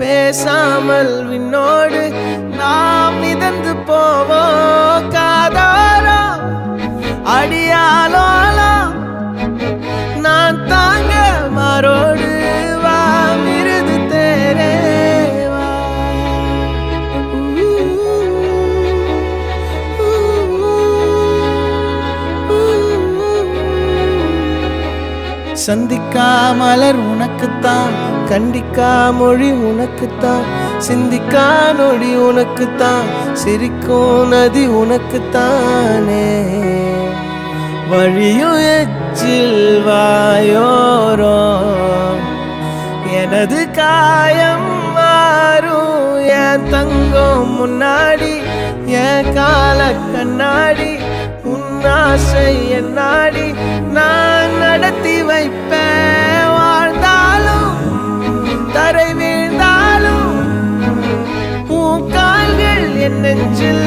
பேசாமல் விண்ணோடு நாம் மிதந்து போவோம் காதாரா அடியாலோலா நான் தாங்க மாறோடு வா மிருது தேரே வா. சந்திக்கா மலர் உனக்குத்தான் கண்டிக்கா மொழி உனக்குத்தான். சிந்திக்கா நொடி உனக்குத்தான். சிரிக்கும் நதி உனக்குத்தானே. வழியும் எச்சில் வாயோரோ எனது காயம் மாறும். என் தங்கம் முன்னாடி என் கால கண்ணாடி உன் ஆசை என் நாடி நான் நடத்தி வைப்பேன். நெஞ்சில் வாழ விட்டேனே